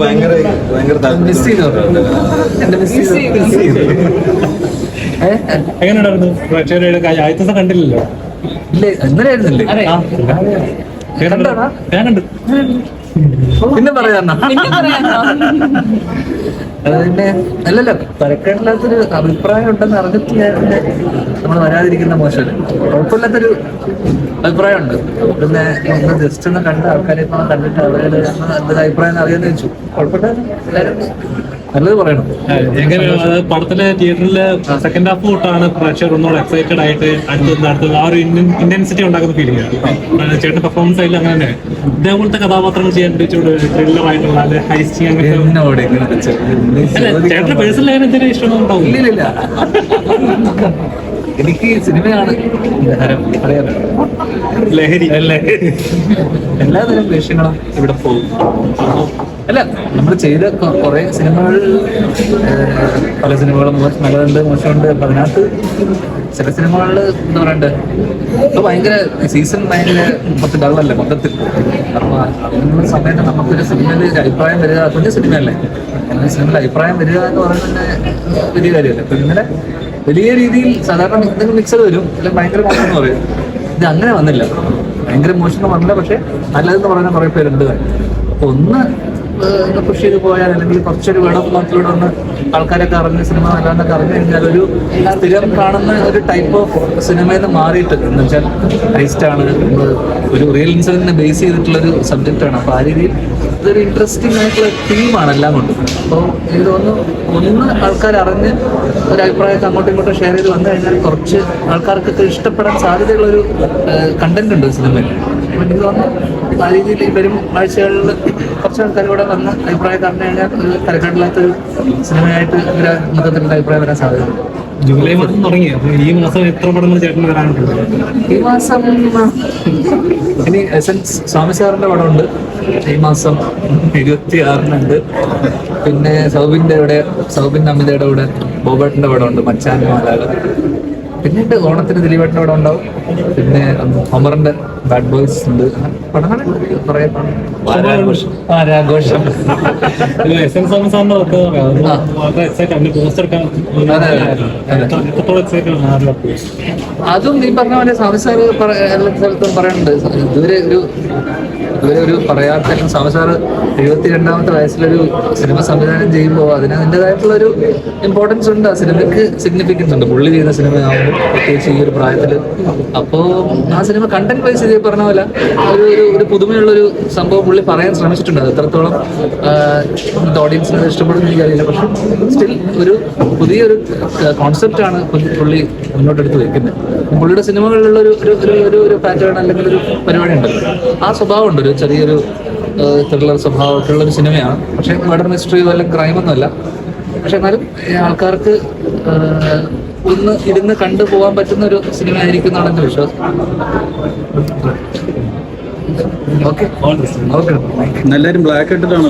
ഭയങ്കര ഭയങ്കര? എങ്ങനെയുണ്ടായിരുന്നു? പ്രേക്ഷകരുടെ കാ- ആദ്യത്തെ ദിവസം കണ്ടില്ലല്ലോ? ഇല്ല ഇന്നലെ ആയിരുന്നില്ലേ? ഞാൻ കണ്ടു. പിന്നെ പറയാന്നാ അല്ലല്ല തരക്കേടില്ലാത്തൊരു അഭിപ്രായം ഉണ്ടെന്ന് അറിഞ്ഞിട്ട് ഞാൻ നമ്മൾ വരാതിരിക്കുന്ന മോശമല്ല? കുഴപ്പമില്ലാത്തൊരു അഭിപ്രായം ഉണ്ട് പിന്നെ ഒന്ന് ജസ്റ്റ് ഒന്ന് കണ്ട ആൾക്കാരെ കണ്ടിട്ട് അവരുടെ എന്താ അഭിപ്രായം അറിയാന്ന് ചോദിച്ചു. കുഴപ്പമില്ല എല്ലാവരും നല്ലത് പറയണം എങ്ങനെയാണ്? അത് പടത്തിലെ തിയേറ്ററിലെ സെക്കൻഡ് ഹാഫ് തൊട്ടാണ് പ്രേക്ഷകർ ഒന്നുകൂടെ എക്സൈറ്റഡ് ആയിട്ട് അടുത്തത് അടുത്ത് ആ ഒരു ഇന്റൻസിറ്റി ഉണ്ടാക്കുന്ന ഫീലിംഗ് ചേട്ടൻ പെർഫോമൻസ് ആയില്ല അങ്ങനെ തന്നെ. ഇതേപോലത്തെ കഥാപാത്രങ്ങൾ ചെയ്യാൻ ത്രില്ലർ ആയിട്ടുള്ള അല്ലെ ഹൈസ്റ്റിംഗ് അങ്ങനത്തെ എന്നോട് ഇങ്ങനെ വെച്ച് നീ അല്ല ചോദിക്കാൻ ചേട്ടന് പേഴ്സണൽ അങ്ങനെ എന്തെങ്കിലും ഇഷ്ടമുണ്ടാവും ഉണ്ടാവും. എനിക്ക് സിനിമയാണ് അറിയാലോ ലഹരി. അല്ലേ എല്ലാതരം വേഷങ്ങളും ഇവിടെ പോകും. അല്ല നമ്മൾ ചെയ്ത കുറെ സിനിമകൾ പല സിനിമകളും നല്ലതുണ്ട് മോശമുണ്ട് അപ്പൊ അതിനകത്ത് ചില സിനിമകളിൽ എന്താ പറയണ്ടേ ഇപ്പൊ ഭയങ്കര സീസൺ ഭയങ്കര കുറച്ച് ഡള്ളല്ലേ മൊത്തത്തിൽ. അപ്പൊ അതിനുള്ള സമയത്ത് നമുക്കൊരു സിനിമയിൽ അഭിപ്രായം വരിക കുഞ്ഞു സിനിമയല്ലേ. അങ്ങനെ സിനിമയിൽ അഭിപ്രായം വരിക എന്ന് പറയുന്നത് വലിയ കാര്യമല്ലേ. അപ്പൊ ഇന്നലെ വലിയ രീതിയിൽ സാധാരണ എന്തെങ്കിലും മിക്സർ വരും അല്ലെങ്കിൽ ഭയങ്കര മോശം എന്ന് പറയും. ഇത് അങ്ങനെ വന്നില്ല. ഭയങ്കര മോശം എന്ന് പറഞ്ഞില്ല പക്ഷെ നല്ലതെന്ന് പറയുന്ന കുറെ പേരുണ്ട്. അപ്പൊ ഒന്ന് ഒന്ന് പുഷ് ചെയ്ത് പോയാൽ അല്ലെങ്കിൽ കുറച്ചൊരു വേണം മാത്രത്തിലൂടെ ഒന്ന് ആൾക്കാരൊക്കെ അറിഞ്ഞ് സിനിമ നല്ലതെന്നൊക്കെ അറിഞ്ഞു കഴിഞ്ഞാൽ ഒരു സ്ഥിരം കാണുന്ന ഒരു ടൈപ്പ് ഓഫ് സിനിമയിൽ നിന്ന് മാറിയിട്ട് എന്ന് വെച്ചാൽ ഹൈസ്റ്റ് ആണ്. ഒരു റിയൽ ഇൻസിഡന്റിനെ ബേസ് ചെയ്തിട്ടുള്ള ഒരു സബ്ജക്റ്റ് ആണ്. അപ്പൊ ആ രീതിയിൽ ഇതൊരു ഇൻട്രസ്റ്റിംഗ് ആയിട്ടുള്ള തീമാണ് എല്ലാം കൊണ്ട്. അപ്പോൾ തോന്നുന്നു ഒന്ന് ആൾക്കാർ അറിഞ്ഞ് ഒരു അഭിപ്രായമൊക്കെ അങ്ങോട്ടും ഇങ്ങോട്ടും ഷെയർ ചെയ്ത് വന്നു കഴിഞ്ഞാൽ കുറച്ച് ആൾക്കാർക്കൊക്കെ ഇഷ്ടപ്പെടാൻ സാധ്യതയുള്ളൊരു കണ്ടന്റ് ഉണ്ട് സിനിമയിൽ അപ്പോൾ എനിക്ക് തോന്നുന്നു ആ രീതിയിൽ വരും ആഴ്ചകളിൽ കുറച്ച് ആൾക്കാർ വന്ന വന്ന് അഭിപ്രായം പറഞ്ഞു കഴിഞ്ഞാൽ ഒരു സിനിമയായിട്ട് ഇവരെ മൊത്തത്തിലുള്ള അഭിപ്രായം വരാൻ സാധ്യതയുണ്ട്. ജൂലൈ മാസം തുടങ്ങി അപ്പൊ ഈ മാസം എത്ര പടങ്ങൾ ചേട്ടന് വരാനുണ്ട്? ഈ മാസം ഇനി എസൻസ് സ്വാമി സാറിന്റെ പടമുണ്ട്. ഈ മാസം ഇരുപത്തി ആറിനുണ്ട് പിന്നെ സൗബിന്റെ ഇവിടെ സൗബിൻ അമിതയുടെ കൂടെ ബോബേട്ടന്റെ പടമുണ്ട് മച്ചാന്റെ മാലാക പിന്നീട് ഓണത്തിന് ദിലീപേട്ടന്റെ പടം ഉണ്ടാവും പിന്നെ ഒമറിന്റെ ബാഡ് ബോയ്സ് ഉണ്ട്. പടങ്ങളുണ്ട്. കുറെ വാരാഘോഷം. S N Swami. വളരെ എക്സൈറ്റ് എടുക്കാൻ അതെ. എത്രത്തോളം എക്സൈറ്റ് നീ പറഞ്ഞ പോലെ സ്വാമി സാറ് എല്ലാ സ്ഥലത്തും പറയുന്നുണ്ട്. ഇതുവരെ ഒരു ഇതുവരെ ഒരു പറയാത്ത സ്വാമി സാറ് എഴുപത്തി രണ്ടാമത്തെ വയസ്സിലൊരു സിനിമ സംവിധാനം ചെയ്യുമ്പോൾ അതിന് അതിന്റെതായിട്ടുള്ള ഒരു ഇമ്പോർട്ടൻസ് ഉണ്ട്. ആ സിനിമയ്ക്ക് സിഗ്നിഫിക്കൻസ് ഉണ്ട്. പുള്ളി ചെയ്യുന്ന സിനിമ ആകുമ്പോൾ പ്രത്യേകിച്ച് ഈ ഒരു പ്രായത്തിൽ അപ്പോൾ ആ സിനിമ കണ്ടന്റ് വൈസ് ഇതേ പറഞ്ഞ പോലെ ഒരു ഒരു ഒരു പുതുമയുള്ള ഒരു സംഭവം പുള്ളി പറയാൻ ശ്രമിച്ചിട്ടുണ്ട് അത് എത്രത്തോളം ഓഡിയൻസിന് ഇഷ്ടപ്പെടുന്ന എനിക്കറിയില്ല പക്ഷെ സ്റ്റിൽ ഒരു പുതിയൊരു കോൺസെപ്റ്റാണ് പുള്ളി- മുന്നോട്ടെടുത്ത് വെക്കുന്നത്. പുള്ളിയുടെ സിനിമകളിലുള്ള ഒരു ഒരു ഒരു പാറ്റേൺ അല്ലെങ്കിൽ ഒരു പരിപാടി ഉണ്ടല്ലോ. ആ സ്വഭാവം ഉണ്ട് ഒരു ചെറിയൊരു ത്രില്ലർ സ്വഭാവമൊക്കെയുള്ള ഒരു സിനിമയാണ്. പക്ഷെ മർഡർ മിസ്റ്ററിയോ അല്ലെങ്കിൽ ക്രൈമൊന്നും അല്ല. പക്ഷെ എന്നാലും ആൾക്കാർക്ക് ഒന്ന് ഇരുന്ന് കണ്ടു പോകാൻ പറ്റുന്ന ഒരു സിനിമ ആയിരിക്കും എന്നാണ് എന്റെ വിശ്വാസം. ഓക്കെ നല്ലൊരു ബ്ലാക്ക് ഇട്ടിട്ടാണ്?